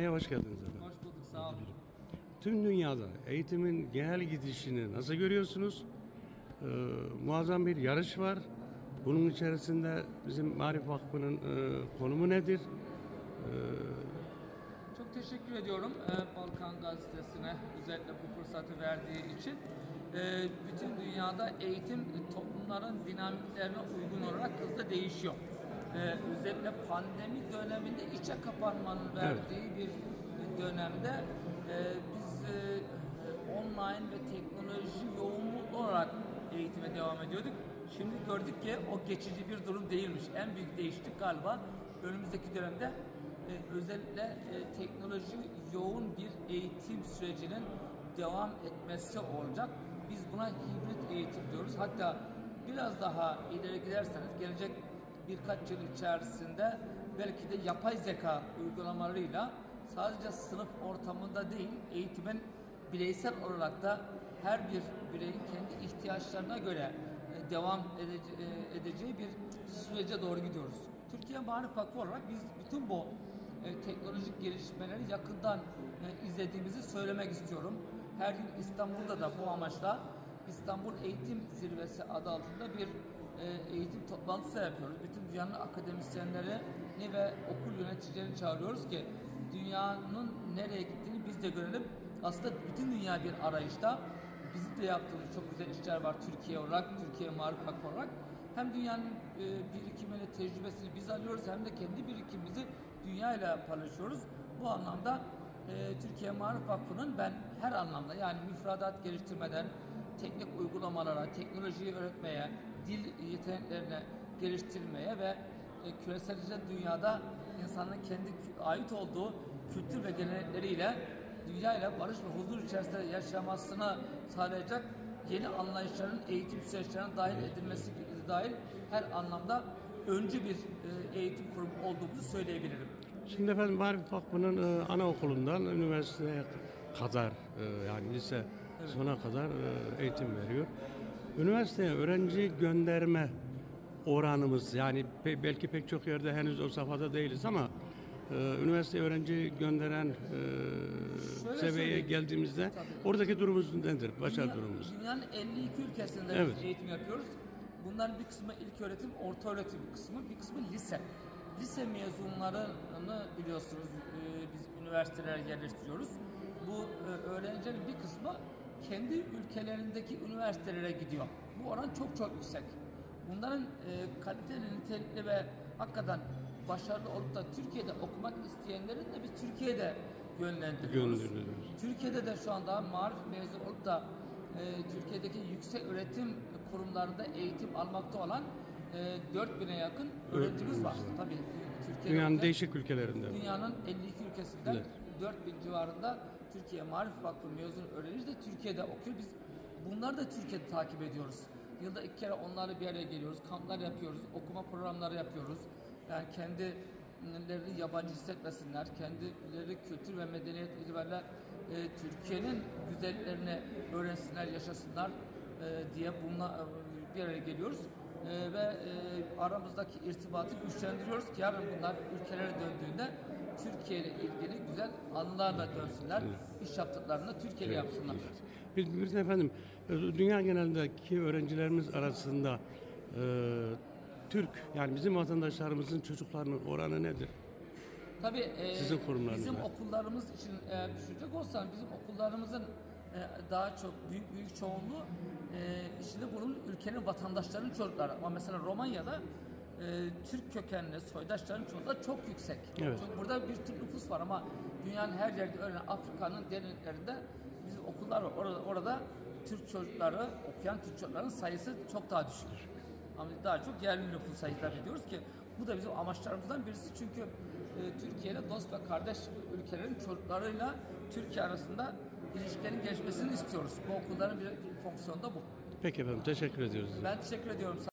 Hoş geldiniz efendim. Hoş bulduk, sağ olun. Tüm dünyada eğitimin genel gidişini nasıl görüyorsunuz? Ee, muazzam bir yarış var. Bunun içerisinde bizim Marif Vakfı'nın e, konumu nedir? Çok teşekkür ediyorum e, Balkan Gazetesi'ne özellikle bu fırsatı verdiği için. E, bütün dünyada eğitim toplumların dinamiklerine uygun olarak hızla değişiyor. E, özellikle pandemi döneminde içe kapanmanın verdiği bir dönemde e, biz e, online ve teknoloji yoğunluklu olarak eğitime devam ediyorduk. Şimdi gördük ki o geçici bir durum değilmiş. En büyük değişiklik galiba önümüzdeki dönemde e, özellikle e, teknoloji yoğun bir eğitim sürecinin devam etmesi olacak. Biz buna hibrit eğitim diyoruz. Hatta biraz daha ileri giderseniz gelecek birkaç yıl içerisinde belki de yapay zeka uygulamalarıyla sadece sınıf ortamında değil eğitimin bireysel olarak da her bir bireyin kendi ihtiyaçlarına göre e, devam e, edeceği bir sürece doğru gidiyoruz. Türkiye Marif Vakfı olarak biz bütün bu e, teknolojik gelişmeleri yakından izlediğimizi söylemek istiyorum. Her yıl İstanbul'da da bu amaçla İstanbul Eğitim Zirvesi adı altında bir e, eğitim toplantısı yapıyoruz. Bütün dünyanın akademisyenlerini ve okul yöneticilerini çağırıyoruz ki dünyanın nereye gittiğini biz de görelim. Aslında bütün dünya bir arayışta. Bizim de yaptığımız çok güzel işler var Türkiye olarak, Türkiye Vakfı olarak. Hem dünyanın e, birikimini, tecrübesini biz alıyoruz hem de kendi birikimimizi dünyayla paylaşıyoruz. Bu anlamda e, Türkiye Marif Vakfı'nın ben her anlamda yani müfredat geliştirmeden teknik uygulamalara, teknolojiyi öğretmeye, dil yeteneklerini geliştirmeye ve e, küreselce dünyada insanın kendi ait olduğu kültür ve gelenekleriyle dünyayla barış ve huzur içerisinde yaşamasını sağlayacak yeni anlayışların eğitim süreçlerine dahil edilmesi dahil her anlamda öncü bir e, eğitim kurumu olduğumuzu söyleyebilirim. Şimdi efendim Marif Vakfı'nın e, anaokulundan üniversiteye kadar e, yani lise sona kadar e, eğitim veriyor. Üniversiteye öğrenci gönderme oranımız yani pe- belki pek çok yerde henüz o safhada değiliz ama e, üniversiteye öğrenci gönderen e, seviyeye geldiğimizde Tabii. oradaki durumumuz nedir? Başarı Dünya- durumumuz. Dünyanın 52 ülkesinde Evet. biz eğitim yapıyoruz. Bunların bir kısmı ilk öğretim, orta öğretim kısmı, bir kısmı lise. Lise mezunlarını biliyorsunuz e, biz üniversitelere yerleştiriyoruz. Bu e, öğrencilerin bir kısmı kendi ülkelerindeki üniversitelere gidiyor. Bu oran çok çok yüksek. Bunların e, kaliteli, nitelikli ve hakikaten başarılı olup da Türkiye'de okumak isteyenlerin de biz Türkiye'de yönlendiriyoruz. Türkiye'de de şu anda marif mezun olup da e, Türkiye'deki yüksek öğretim kurumlarında eğitim almakta olan e, 4000'e yakın öğrencimiz var. Tabii Türkiye'de Dünyanın de- değişik ülkelerinde. Dünyanın 52 ülkesinden Evet. 4000 civarında Türkiye Marif Vakfı mezun öğrenci de Türkiye'de okuyor. Biz bunları da Türkiye'de takip ediyoruz. Yılda iki kere onlarla bir araya geliyoruz. Kamplar yapıyoruz. Okuma programları yapıyoruz. Yani kendilerini yabancı hissetmesinler. Kendileri kültür ve medeniyet itibariyle e, Türkiye'nin güzelliklerini öğrensinler, yaşasınlar e, diye bununla e, bir araya geliyoruz. E, ve e, aramızdaki irtibatı güçlendiriyoruz ki yarın bunlar ülkelere döndüğünde Türkiye ile ilgili güzel anılarla dönsünler. İş yaptıklarını Türkiye'yle yapsınlar. Bir, bir de efendim e, dünya genelindeki öğrencilerimiz arasında e, Türk yani bizim vatandaşlarımızın çocuklarının oranı nedir? Tabii e, Sizin bizim okullarımız için eğer düşünecek olsan bizim okullarımızın e, daha çok büyük büyük çoğunluğu e, içinde bulunduğu ülkenin vatandaşlarının çocukları. Ama mesela Romanya'da e, Türk kökenli soydaşların çoğunluğu çok yüksek. Evet. Çünkü burada bir Türk nüfus var ama dünyanın her yerde öyle Afrika'nın derinliklerinde bizim okullar var. Orada, orada Türk çocukları, okuyan Türk çocukların sayısı çok daha düşük. Ama daha çok yerli nüfus sayısı ediyoruz ki bu da bizim amaçlarımızdan birisi çünkü e, Türkiye'yle dost ve kardeş ülkelerin çocuklarıyla Türkiye arasında ilişkilerin gelişmesini istiyoruz. Bu okulların bir fonksiyonu da bu. Peki efendim teşekkür ediyoruz. Ben teşekkür ediyorum.